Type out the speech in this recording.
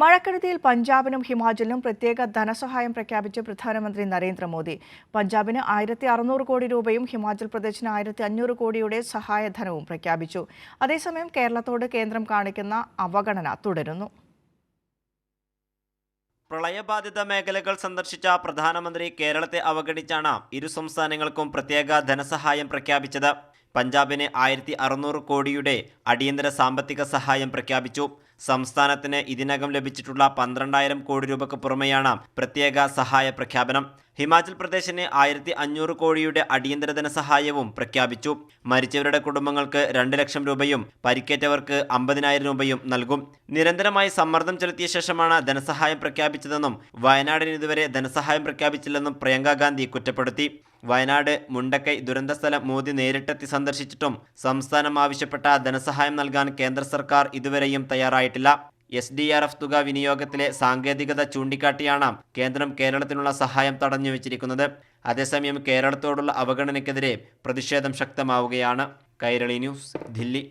മഴക്കെടുതിയിൽ പഞ്ചാബിനും ഹിമാചലിനും പ്രത്യേക ധനസഹായം പ്രഖ്യാപിച്ച് പ്രധാനമന്ത്രി നരേന്ദ്രമോദി. പഞ്ചാബിന് ആയിരത്തി അറുന്നൂറ് കോടി രൂപയും ഹിമാചൽ പ്രദേശിന് ആയിരത്തി അഞ്ഞൂറ് കോടിയുടെ സഹായധനവും പ്രഖ്യാപിച്ചു. അതേസമയം കേരളത്തോട് കേന്ദ്രം കാണിക്കുന്ന അവഗണന തുടരുന്നു. പ്രളയബാധിത മേഖലകൾ സന്ദർശിച്ച പ്രധാനമന്ത്രി കേരളത്തെ അവഗണിച്ചാണ് ഇരു സംസ്ഥാനങ്ങൾക്കും പ്രത്യേക ധനസഹായം പ്രഖ്യാപിച്ചത്. പഞ്ചാബിന് ആയിരത്തി അറുന്നൂറ് കോടിയുടെ അടിയന്തര സാമ്പത്തിക സഹായം പ്രഖ്യാപിച്ചു. സംസ്ഥാനത്തിന് ഇതിനകം ലഭിച്ചിട്ടുള്ള പന്ത്രണ്ടായിരം കോടി രൂപയ്ക്ക് പുറമെയാണ് പ്രത്യേക സഹായ പ്രഖ്യാപനം. ഹിമാചൽ പ്രദേശിന് ആയിരത്തി അഞ്ഞൂറ് കോടിയുടെ അടിയന്തര ധനസഹായവും പ്രഖ്യാപിച്ചു. മരിച്ചവരുടെ കുടുംബങ്ങൾക്ക് രണ്ട് ലക്ഷം രൂപയും പരിക്കേറ്റവർക്ക് അമ്പതിനായിരം രൂപയും നൽകും. നിരന്തരമായി സമ്മർദ്ദം ചെലുത്തിയ ശേഷമാണ് ധനസഹായം പ്രഖ്യാപിച്ചതെന്നും വയനാടിന് ഇതുവരെ ധനസഹായം പ്രഖ്യാപിച്ചില്ലെന്നും പ്രിയങ്ക ഗാന്ധി കുറ്റപ്പെടുത്തി. വയനാട് മുണ്ടക്കൈ ദുരന്ത സ്ഥലം മോദി നേരിട്ടെത്തി സന്ദർശിച്ചിട്ടും സംസ്ഥാനം ആവശ്യപ്പെട്ട ധനസഹായം നൽകാൻ കേന്ദ്ര സർക്കാർ ഇതുവരെയും തയ്യാറായിട്ടില്ല. എസ് ഡി ആർ എഫ് തുക വിനിയോഗത്തിലെ സാങ്കേതികത ചൂണ്ടിക്കാട്ടിയാണ് കേന്ദ്രം കേരളത്തിനുള്ള സഹായം തടഞ്ഞു വെച്ചിരിക്കുന്നത്. അതേസമയം കേരളത്തോടുള്ള അവഗണനയ്ക്കെതിരെ പ്രതിഷേധം ശക്തമാവുകയാണ്. കൈരളി ന്യൂസ് ദില്ലി.